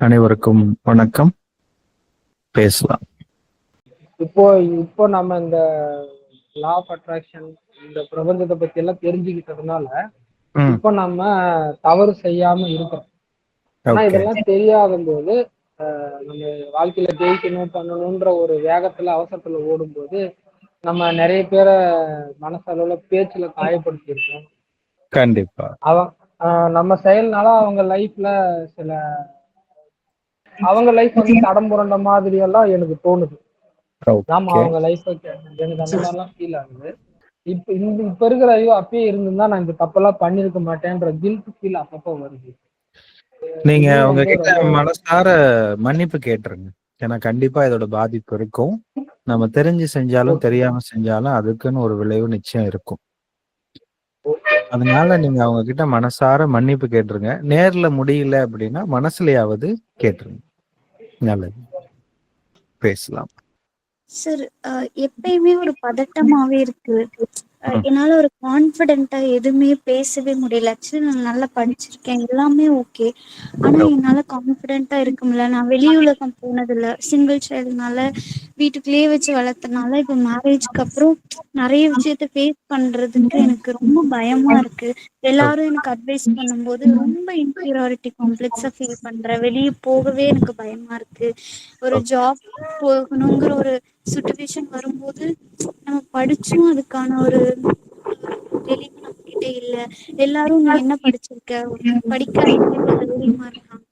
அனைவருக்கும் வணக்கம். பேசலாம். இப்போ இப்போ நம்ம இந்த லா ஆஃப் அட்ராக்ஷன் இந்த பிரபஞ்சத்தை பத்தி எல்லாம் தெரிஞ்சுக்கிட்டதுனால இப்போ நம்ம தவறு செய்யாம இருக்கோம். ஆனா. இதெல்லாம் தெரியாத போது நம்ம வாழ்க்கையில ஜெயிக்கணும் பண்ணணும்ன்ற ஒரு வேகத்துல அவசரத்துல ஓடும்போது நம்ம நிறைய பேரை மனசளவுல பேச்சுல காயப்படுத்தியிருக்கோம். கண்டிப்பா. அவன் நம்ம செயல்னால அவங்க லைஃப்ல சில அவங்க லைஃப் வந்து தடம் புரண்ட மாதிரி எல்லாம் எனக்கு தோணுது. ஓகே அவங்க லைஃப் எனக்கு அந்த மாதிரிலாம் ஃபீல் ஆகுது. இப்ப இந்த இப்ப இருக்கிற ஐயோ அப்பயே இருந்திருந்தா நான் இந்த தப்பெல்லாம் பண்ணிருக்க மாட்டேன்ற கில்ட் ஃபீல் அப்பப்போ வருது. நீங்க உங்ககிட்ட ரொம்ப- மனசார மன்னிப்பு கேட்டுருங்க. ஏன்னா கண்டிப்பா இதோட பாதிப்பு இருக்கும். நம்ம தெரிஞ்சு செஞ்சாலும் தெரியாம செஞ்சாலும் அதுக்குன்னு ஒரு விளைவு நிச்சயம் இருக்கும். அதனால நீங்க அவங்க கிட்ட மனசார மன்னிப்பு கேட்டுருங்க. நேர்ல முடியல அப்படின்னா மனசுலயாவது கேட்டுருங்க. நல்லது. பேசலாம். சார் எப்பயுமே ஒரு பதட்டமாவே இருக்கு. என்னால ஒரு கான்பிடென்ட்டா எதுவுமே பேசவே முடியல. ஆக்சுவலி நான் நல்லா படிச்சிருக்கேன். எல்லாமே ஓகே ஆனா என்னால கான்பிடென்ட்டா இருக்க முடியல. நான் வெளி உலகம் போனதில்ல. சிங்கிள் சைல்டுனால வீட்டுக்குள்ளேயே வச்சு வளர்த்தனால இப்போ மேரேஜ்க்கு அப்புறம் நிறைய விஷயத்த ஃபேஸ் பண்றதுக்கு எனக்கு ரொம்ப பயமா இருக்கு. எல்லாரும் எனக்கு அட்வைஸ் பண்ணும்போது ரொம்ப இன்ஃபீரியாரிட்டி காம்ப்ளெக்ஸா ஃபீல் பண்றேன். வெளியே போகவே எனக்கு பயமா இருக்கு. ஒரு ஜாப் போகணுங்கிற ஒரு சுச்சுவேஷன் வரும்போது படிச்சும் அதுக்கான ஒரு தெளிவு நம்மகிட்ட இல்ல. எல்லாரும் நீ என்ன படிச்சிருக்க? படிக்காதவங்க தைரியமா இருக்காங்க.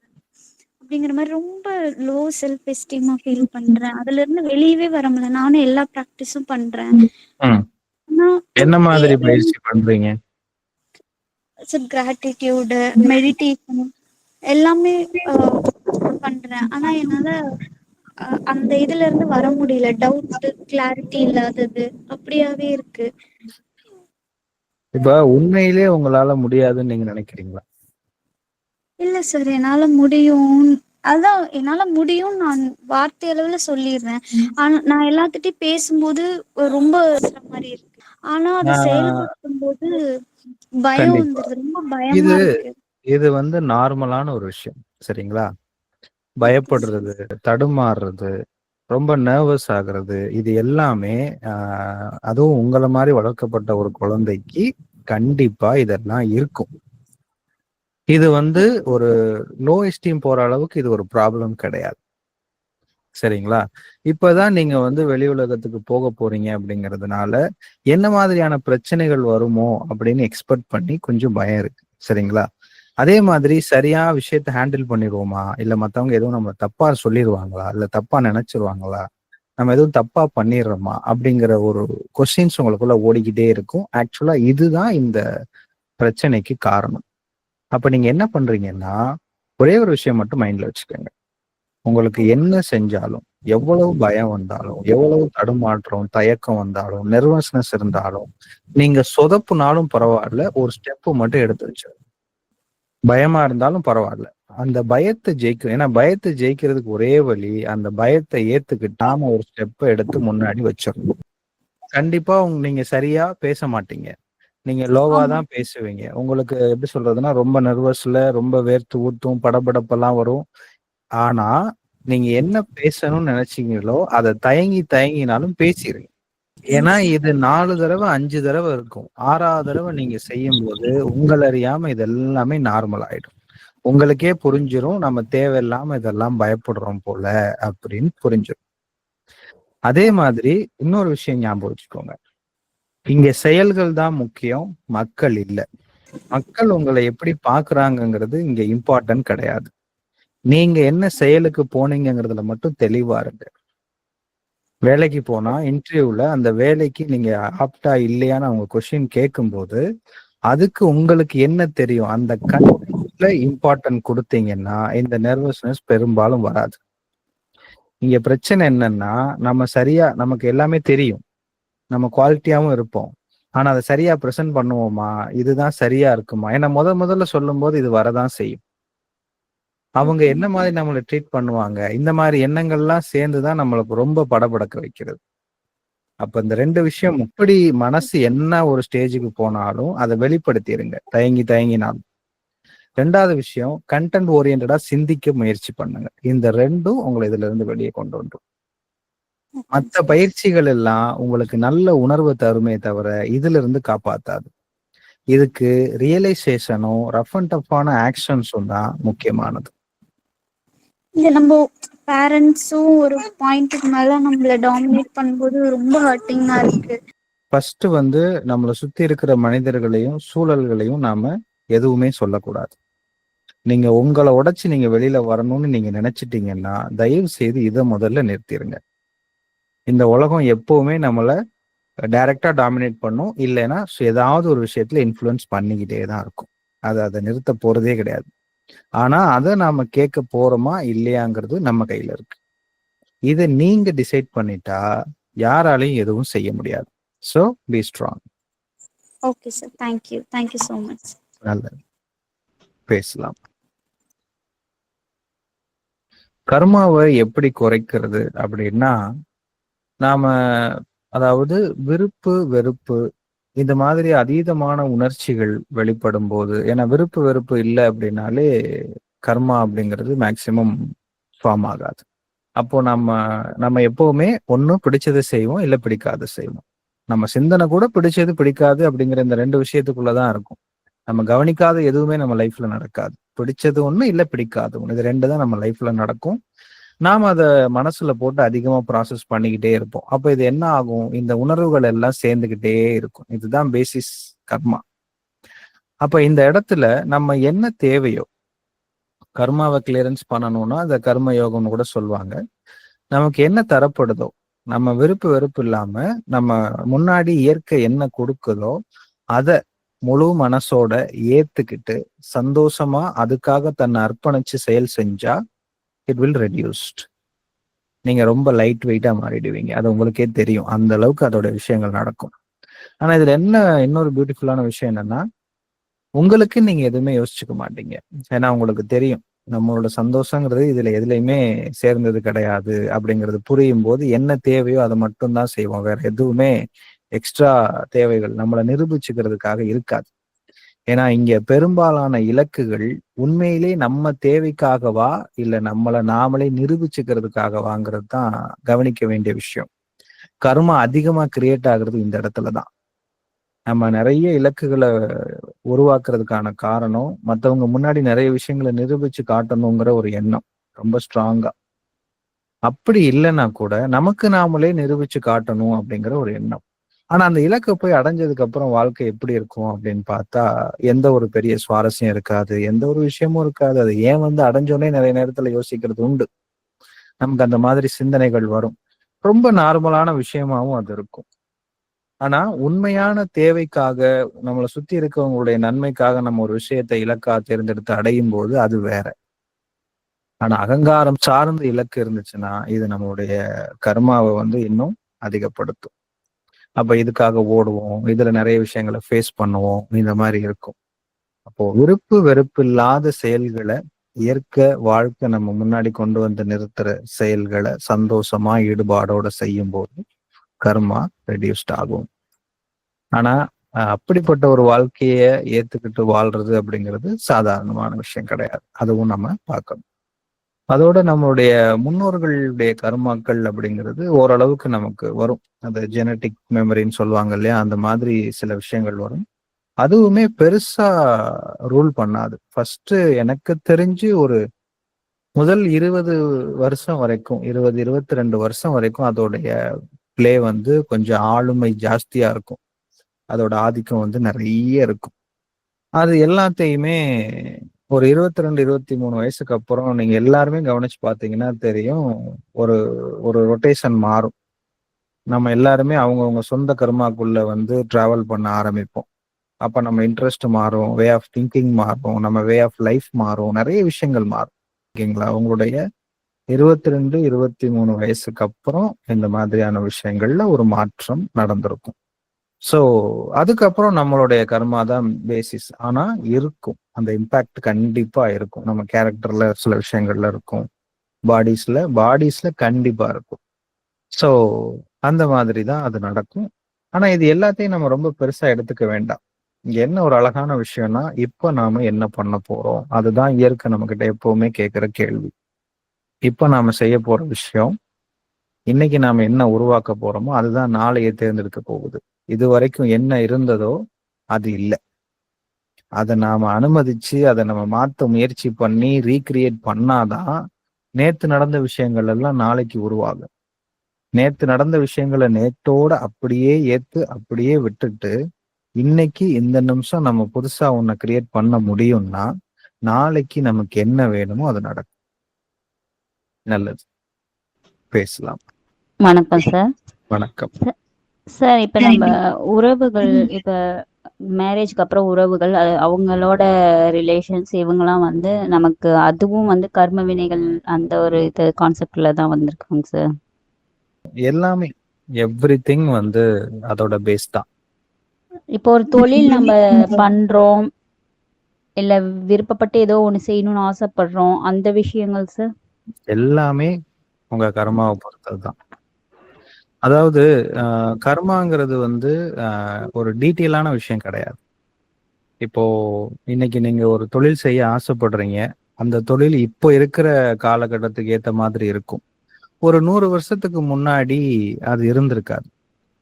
அப்படிங்கிற மாதிரி ரொம்ப லோ செல்ஃப் எஸ்டீமா ஃபீல் பண்றேன். அதுல இருந்து வெளியவே வர முடியல. நானும் எல்லா ப்ராக்டிஸும் பண்றேன். என்ன மாதிரி பயிற்சி பண்றீங்க? கிராட்டிடியூடு மெடிடேஷன் எல்லாமே பண்றேன். ஆனா என்னால அந்த இதுல இருந்து வர முடியல. டவுட் கிளாரிட்டி இல்லாதது அப்படியாவே இருக்கு. இப்ப உண்மையிலே உங்களால முடியாதுன்னு நீங்க நினைக்கிறீங்களா? இல்ல சார் என்னால முடியும். அதான் என்னால முடியும் நான் வார்த்தை அளவுல சொல்லிடுறேன். ஆனா நான் எல்லாத்துட்டையும் பேசும்போது ரொம்ப மாதிரி இருக்கு. ஆனா அதை ஆஹ் செயல்படுத்தும் போது பயம். வந்துருது. ரொம்ப பயமா இது இருக்கு. இது வந்து நார்மலான ஒரு விஷயம். சரிங்களா? பயப்படுறது தடுமாறுறது ரொம்ப நர்வஸ் ஆகுறது இது எல்லாமே ஆஹ், அதுவும் உங்களை மாதிரி வளர்க்கப்பட்ட ஒரு குழந்தைக்கு கண்டிப்பா இதெல்லாம் இருக்கும். இது வந்து ஒரு லோ எஸ்டீம் போற அளவுக்கு இது ஒரு ப்ராப்ளம் கிடையாது. சரிங்களா? இப்பதான் நீங்க வந்து வெளி உலகத்துக்கு போக போறீங்க அப்படிங்கிறதுனால என்ன மாதிரியான பிரச்சனைகள் வருமோ அப்படின்னு எக்ஸ்பெக்ட் பண்ணி கொஞ்சம் பயம் இருக்கு. சரிங்களா? அதே மாதிரி சரியா விஷயத்த ஹேண்டில் பண்ணிடுவோமா? இல்ல மத்தவங்க எதுவும் நம்ம தப்பா சொல்லிடுவாங்களா? இல்ல தப்பா நினைச்சிருவாங்களா? நம்ம எதுவும் தப்பா பண்ணிடுறோமா? அப்படிங்கிற ஒரு கொஸ்டின்ஸ் உங்களுக்குள்ள ஓடிக்கிட்டே இருக்கும். ஆக்சுவலா இதுதான் இந்த பிரச்சனைக்கு காரணம். அப்ப நீங்க என்ன பண்றீங்கன்னா ஒரே ஒரு விஷயம் மட்டும் மைண்ட்ல வச்சுக்கோங்க. உங்களுக்கு என்ன செஞ்சாலும் எவ்வளவு பயம் வந்தாலும் எவ்வளவு தடுமாற்றம் தயக்கம் வந்தாலும் நெர்வஸ்னஸ் இருந்தாலும் நீங்க சொதப்புனாலும் பரவாயில்ல ஒரு ஸ்டெப் மட்டும் எடுத்து வச்சிருங்க. பயமா இருந்தாலும் பரவாயில்ல. அந்த பயத்தை ஜெயிக்க ஏன்னா பயத்தை ஜெயிக்கிறதுக்கு ஒரே வழி அந்த பயத்தை ஏத்துக்கிட்டாம ஒரு ஸ்டெப்பை எடுத்து முன்னாடி வச்சிடணும். கண்டிப்பா உங்க நீங்க சரியா பேச மாட்டீங்க. நீங்க லோவா. தான் பேசுவீங்க. உங்களுக்கு எப்படி சொல்றதுன்னா ரொம்ப நர்வஸ்ல ரொம்ப வேர்த்து ஊத்தும் படபடப்பெல்லாம் வரும். ஆனா நீங்க என்ன பேசணும்னு நினைச்சீங்களோ அதை தயங்கி தயங்கினாலும் பேசிடுங்க ஏன்னா இது நாலு தடவை அஞ்சு தடவை இருக்கும். ஆறாவது தடவை நீங்க செய்யும் போது உங்களை அறியாம இது எல்லாமே நார்மல் ஆயிடும். உங்களுக்கே புரிஞ்சிரும் நம்ம தேவையில்லாம இதெல்லாம் பயப்படுறோம் போல அப்படின்னு புரிஞ்சிடும் அதே மாதிரி இன்னொரு விஷயம் ஞாபகம் வச்சுக்கோங்க. இங்க செயல்கள் தான் முக்கியம் மக்கள் இல்ல. மக்கள் உங்களை எப்படி பாக்குறாங்கங்கிறது இங்க இம்பார்ட்டன்ட் கிடையாது. நீங்க என்ன செயலுக்கு போனீங்கங்கிறதுல மட்டும் தெளிவா இருங்க. வேலைக்கு போனா இன்டர்வியூல அந்த வேலைக்கு நீங்க ஆப்டா இல்லையான்னு அவங்க கொஸ்டின் கேட்கும்போது அதுக்கு உங்களுக்கு என்ன தெரியும்? அந்த கண்டென்ட்ல இம்பார்ட்டன்ட் கொடுத்தீங்கன்னா இந்த நர்வஸ்னஸ் பெரும்பாலும் வராது. இங்க பிரச்சனை என்னன்னா நம்ம சரியா நமக்கு எல்லாமே தெரியும். நம்ம குவாலிட்டியாவும் இருப்போம். ஆனா அதை சரியா ப்ரெசென்ட் பண்ணுவோமா? இதுதான் சரியா இருக்குமா? ஏன்னா முத முதல்ல சொல்லும் போது இது வரதான் செய்யும். அவங்க என்ன மாதிரி நம்மளை ட்ரீட் பண்ணுவாங்க? இந்த மாதிரி எண்ணங்கள்லாம் சேர்ந்துதான் நம்மளுக்கு ரொம்ப படபடக்க வைக்கிறது. அப்ப இந்த ரெண்டு விஷயம் இப்படி மனசு என்ன ஒரு ஸ்டேஜுக்கு போனாலும் அதை வெளிப்படுத்திடுங்க தயங்கி தயங்கினாலும். ரெண்டாவது விஷயம் கண்டென்ட் ஓரியன்டா சிந்திக்க முயற்சி பண்ணுங்க. இந்த ரெண்டும் உங்களை இதுல இருந்து வெளியே கொண்டு வந்துரும். மற்ற பயிற்சிகள் எல்லாம் உங்களுக்கு நல்ல உணர்வு தருமே தவிர இதுல இருந்து காப்பாத்தாது. இதுக்கு ரியலைசேஷனும் ரஃப் அண்ட் டஃப்பான ஆக்ஷன்ஸும் தான் முக்கியமானது. இல்ல நம்ம பேரண்ட்ஸும் ஒரு பாயிண்ட்டுக்கு மேல நம்மள டாமினேட் பண்ணும்போது ரொம்ப ஹர்ட்டிங்கா இருக்கு. ஃபர்ஸ்ட் வந்து நம்மளை சுத்தி இருக்கிற மனிதர்களையும் சூழல்களையும் நாம எதுவுமே சொல்லக்கூடாது. நீங்க உங்களை உடைச்சு நீங்க வெளியில வரணும்னு நீங்க நினைச்சிட்டீங்கன்னா தயவு செய்து இதை முதல்ல நிறுத்திடுங்க இந்த உலகம் எப்பவுமே நம்மளை டைரக்டா டாமினேட் பண்ணும். இல்லைன்னா ஏதாவது ஒரு விஷயத்துல இன்ஃப்ளூயன்ஸ் பண்ணிக்கிட்டே தான் இருக்கும். அது அதை நிறுத்த போறதே கிடையாது. ஆனா அதை நாம கேட்க போறோமா இல்லையாங்கிறது நம்ம கையில இருக்கு. இதை நீங்க டிசைட் பண்ணிட்டா யாராலையும் எதுவும் செய்ய முடியாது. So be strong okay sir thank you thank you so much நல்லது. பேசலாம். கர்மாவை எப்படி குறைக்கிறது அப்படின்னா நாம அதாவது விருப்பு வெறுப்பு இந்த மாதிரி அதீதமான உணர்ச்சிகள் வெளிப்படும் போது ஏன்னா விருப்பு வெறுப்பு இல்லை அப்படின்னாலே கர்மா அப்படிங்கிறது மேக்சிமம் ஃபார்ம் ஆகாது. அப்போ நம்ம நம்ம எப்பவுமே ஒன்றும் பிடிச்சதை செய்வோம் இல்லை பிடிக்காத செய்வோம். நம்ம சிந்தனை கூட பிடிச்சது பிடிக்காது அப்படிங்கிற இந்த ரெண்டு விஷயத்துக்குள்ளதான் இருக்கும். நம்ம கவனிக்காத எதுவுமே நம்ம லைஃப்ல நடக்காது. பிடிச்சது ஒண்ணு இல்ல பிடிக்காது ஒண்ணு. இது ரெண்டு தான் நம்ம லைஃப்ல நடக்கும். நாம் அதை மனசுல போட்டு அதிகமா ப்ராசஸ் பண்ணிக்கிட்டே இருப்போம். அப்ப இது என்ன ஆகும்? இந்த உணர்வுகள் எல்லாம் சேர்ந்துக்கிட்டே இருக்கும். இதுதான் பேசிஸ் கர்மா. அப்ப இந்த இடத்துல நம்ம என்ன தேவையோ கர்மாவை கிளியரன்ஸ் பண்ணணும்னா அந்த கர்ம யோகம்னு கூட சொல்லுவாங்க. நமக்கு என்ன தரப்படுதோ நம்ம விருப்பு வெறுப்பு இல்லாம நம்ம முன்னாடி இயற்கை என்ன கொடுக்குதோ அதை முழு மனசோட ஏத்துக்கிட்டு சந்தோஷமா அதுக்காக தன்னை அர்ப்பணிச்சு செயல் செஞ்சா இட் வில் ரெடியூஸ்ட் நீங்க ரொம்ப லைட் வெயிட்டா மாறிடுவீங்க. அது உங்களுக்கே தெரியும். அந்த அளவுக்கு அதோட விஷயங்கள் நடக்கும். ஆனா இதுல என்ன இன்னொரு பியூட்டிஃபுல்லான விஷயம் என்னன்னா உங்களுக்கு நீங்க எதுவுமே யோசிச்சுக்க மாட்டீங்க. ஏன்னா உங்களுக்கு தெரியும். நம்மளோட சந்தோஷங்கிறது இதுல எதுலையுமே சேர்ந்தது கிடையாது அப்படிங்கிறது புரியும் போது என்ன தேவையோ அதை மட்டும்தான் செய்வோம். வேற எதுவுமே எக்ஸ்ட்ரா தேவைகள் நம்மளை நிரூபிச்சுக்கிறதுக்காக இருக்காது. ஏன்னா இங்க பெரும்பாலான இலக்குகள் உண்மையிலே நம்ம தேவைக்காகவா இல்ல நம்மளை நாமளே நிரூபிச்சுக்கிறதுக்காகவாங்கிறது தான் கவனிக்க வேண்டிய விஷயம். கர்மா அதிகமா கிரியேட் ஆகுறது இந்த இடத்துல தான். நம்ம நிறைய இலக்குகளை உருவாக்குறதுக்கான காரணம் மற்றவங்க முன்னாடி நிறைய விஷயங்களை நிரூபிச்சு காட்டணுங்கிற ஒரு எண்ணம் ரொம்ப ஸ்ட்ராங்கா அப்படி இல்லைன்னா கூட நமக்கு நாமளே நிரூபிச்சு காட்டணும் அப்படிங்கிற ஒரு எண்ணம். ஆனா அந்த இலக்கை போய் அடைஞ்சதுக்கு அப்புறம் வாழ்க்கை எப்படி இருக்கும் அப்படின்னு பார்த்தா எந்த ஒரு பெரிய சுவாரஸ்யம் இருக்காது எந்த ஒரு விஷயமும் இருக்காது. அது ஏன் வந்து அடைஞ்சோடனே நிறைய நேரத்துல யோசிக்கிறது உண்டு. நமக்கு அந்த மாதிரி சிந்தனைகள் வரும். ரொம்ப நார்மலான விஷயமாவும் அது இருக்கும். ஆனா உண்மையான தேவைக்காக நம்மளை சுத்தி இருக்கவங்களுடைய நன்மைக்காக நம்ம ஒரு விஷயத்தை இலக்கா தேர்ந்தெடுத்து அடையும் போது அது வேற. ஆனா அகங்காரம் சார்ந்த இலக்கு இருந்துச்சுன்னா இது நம்மளுடைய கர்மாவை வந்து இன்னும் அதிகப்படுத்தும். அப்ப இதுக்காக ஓடுவோம். இதுல நிறைய விஷயங்களை ஃபேஸ் பண்ணுவோம். இந்த மாதிரி இருக்கும். அப்போ விருப்பு வெறுப்பு இல்லாத செயல்களை இயற்கை வாழ்க்கை நம்ம முன்னாடி கொண்டு வந்து நிறுத்துற செயல்களை சந்தோஷமா ஈடுபாடோட செய்யும் போது கர்மா ரெடியூஸ்ட் ஆகும். ஆனா அப்படிப்பட்ட ஒரு வாழ்க்கைய ஏத்துக்கிட்டு வாழ்றது அப்படிங்கிறது சாதாரணமான விஷயம் கிடையாது. அதுவும் நம்ம பார்க்கணும். அதோட நம்மளுடைய முன்னோர்களுடைய கர்மாக்கள் அப்படிங்கிறது ஓரளவுக்கு நமக்கு வரும். அந்த ஜெனட்டிக் மெமரின்னு சொல்லுவாங்க இல்லையா? அந்த மாதிரி சில விஷயங்கள் வரும். அதுவுமே பெருசா ரூல் பண்ணாது. ஃபர்ஸ்ட் எனக்கு தெரிஞ்சு ஒரு முதல் இருபது வருஷம் வரைக்கும் இருபது இருபத்தி ரெண்டு வருஷம் வரைக்கும் அதோடைய பிளே வந்து கொஞ்சம் ஆளுமை ஜாஸ்தியா இருக்கும். அதோட ஆதிக்கம் வந்து நிறைய இருக்கும். அது எல்லாத்தையுமே ஒரு இருபத்தி ரெண்டு இருபத்தி மூணு வயசுக்கு அப்புறம் நீங்க எல்லாருமே கவனிச்சு பார்த்தீங்கன்னா தெரியும் ஒரு ஒரு ரொட்டேஷன் மாறும். நம்ம எல்லாருமே அவங்கவுங்க சொந்த கர்மாக்குள்ள வந்து டிராவல் பண்ண ஆரம்பிப்போம். அப்ப நம்ம இன்ட்ரெஸ்ட் மாறும் வே ஆஃப் திங்கிங் மாறும் நம்ம வே ஆஃப் லைஃப் மாறும் நிறைய விஷயங்கள் மாறும். ஓகேங்களா? உங்களுடைய இருபத்தி ரெண்டு இருபத்தி மூணு வயசுக்கு அப்புறம் இந்த மாதிரியான விஷயங்கள்ல ஒரு மாற்றம் நடந்திருக்கும். ஸோ அதுக்கப்புறம் நம்மளுடைய கர்மா தான் பேசிஸ் ஆனா இருக்கும். அந்த இம்பேக்ட் கண்டிப்பா இருக்கும். நம்ம கேரக்டர்ல சில விஷயங்கள்ல இருக்கும். பாடிஸ்ல பாடிஸ்ல கண்டிப்பா இருக்கும். ஸோ அந்த மாதிரி தான் அது நடக்கும். ஆனா இது எல்லாத்தையும் நம்ம ரொம்ப பெருசா எடுத்துக்க வேண்டாம். என்ன ஒரு அழகான விஷயம்னா இப்ப நாம என்ன பண்ண போறோம்? அதுதான் இயற்கை நம்ம கிட்ட எப்பவுமே கேட்கிற கேள்வி. இப்ப நாம செய்ய போற விஷயம் இன்னைக்கு நாம என்ன உருவாக்க போறோமோ அதுதான் நாளைய தேர்ந்தெடுக்க போகுது. இது வரைக்கும் என்ன இருந்ததோ அது இல்லை. அதை நாம அனுமதிச்சு அதை நம்ம மாத்த முயற்சி பண்ணி ரீக்ரியேட் பண்ணாதான் நேத்து நடந்த விஷயங்கள் எல்லாம் நாளைக்கு உருவாகும். நேத்து நடந்த விஷயங்களை நேத்தோட அப்படியே ஏத்து அப்படியே விட்டுட்டு இன்னைக்கு இந்த நிமிஷம் நம்ம புதுசா ஒன்ன கிரியேட் பண்ண முடியும்னா நாளைக்கு நமக்கு என்ன வேணுமோ அது நடக்கும். நல்லது. பேசலாம். வணக்கம் சார் வணக்கம். சார் இப்ப நம்ம உறவுகள் இப்ப மேரேஜ்க்கு அப்புறம் உறவுகள் அது அவங்களோட ரிலேஷன்ஸ் இவங்கெல்லாம் வந்து நமக்கு அதுவும் வந்து கர்ம வினைகள் அந்த ஒரு இது கான்செப்ட்ல தான் வந்திருக்காங்க சார். எல்லாமே எவ்ரி வந்து அதோட பேஸ் தான். இப்போ ஒரு தொழில் நம்ம பண்றோம் இல்ல விருப்பப்பட்டு ஏதோ ஒண்ணு செய்யணும்னு ஆசைப்படுறோம் அந்த விஷயங்கள் சார்? எல்லாமே உங்க கர்மாவை பொறுத்தது தான். அதாவது ஆஹ், கர்மாங்கிறது வந்து ஆஹ், ஒரு டீட்டெயிலான விஷயம் கிடையாது. இப்போ இன்னைக்கு நீங்க ஒரு தொழில் செய்ய ஆசைப்படுறீங்க. அந்த தொழில் இப்போ இருக்கிற காலகட்டத்துக்கு ஏத்த மாதிரி இருக்கும். ஒரு நூறு வருஷத்துக்கு முன்னாடி அது இருந்திருக்காது.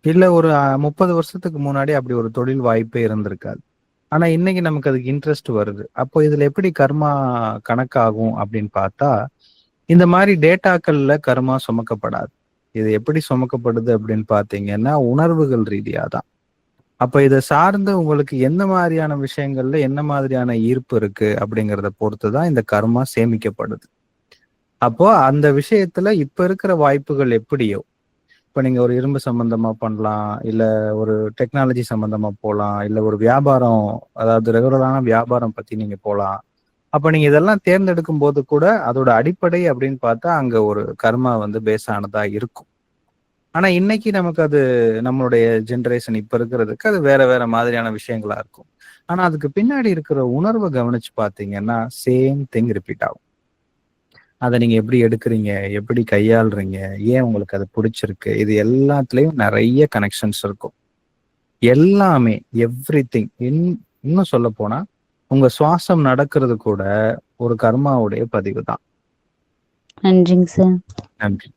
இல்ல ஒரு முப்பது வருஷத்துக்கு முன்னாடி அப்படி ஒரு தொழில் வாய்ப்பே இருந்திருக்காது. ஆனா இன்னைக்கு நமக்கு அதுக்கு இன்ட்ரெஸ்ட் வருது. அப்போ இதுல எப்படி கர்மா கணக்காகும் அப்படின்னு பார்த்தா இந்த மாதிரி டேட்டாக்கள்ல கர்மா சுமக்கப்படாது. இது எப்படி சுமக்கப்படுது அப்படின்னு பாத்தீங்கன்னா உணர்வுகள் ரீதியா தான் அப்ப இதை சார்ந்து உங்களுக்கு எந்த மாதிரியான விஷயங்கள்ல என்ன மாதிரியான ஈர்ப்பு இருக்கு அப்படிங்கிறத பொறுத்து தான் இந்த கர்மா சேமிக்கப்படுது. அப்போ அந்த விஷயத்துல இப்ப இருக்கிற வாய்ப்புகள் எப்படியோ இப்ப நீங்க ஒரு இரும்பு சம்பந்தமா பண்ணலாம் இல்ல ஒரு டெக்னாலஜி சம்பந்தமா போகலாம் இல்ல ஒரு வியாபாரம் அதாவது ரெகுலரான வியாபாரம் பத்தி நீங்க போகலாம் அப்ப நீங்க இதெல்லாம் தேர்ந்தெடுக்கும் போது கூட அதோட அடிப்படை அப்படின்னு பார்த்தா அங்க ஒரு கர்மா வந்து பேஸ் ஆனதா இருக்கும். ஆனா இன்னைக்கு நமக்கு அது நம்மளுடைய ஜென்ரேஷன் இப்ப இருக்கிறதுக்கு அது வேற வேற மாதிரியான விஷயங்களா இருக்கும். ஆனா அதுக்கு பின்னாடி இருக்கிற உணர்வை கவனிச்சு பாத்தீங்கன்னா சேம் திங் ரிப்பீட் ஆகும். அதை நீங்க எப்படி எடுக்கிறீங்க? எப்படி கையாளுறீங்க? ஏன் உங்களுக்கு அது பிடிச்சிருக்கு? இது எல்லாத்துலயும் நிறைய கனெக்ஷன்ஸ் இருக்கும். எல்லாமே எவ்ரி திங் இன்னும் சொல்ல போனா உங்க சுவாசம் நடக்கிறது கூட ஒரு கர்மாவுடைய பதிவு தான் நன்றிங்க சார். நன்றி.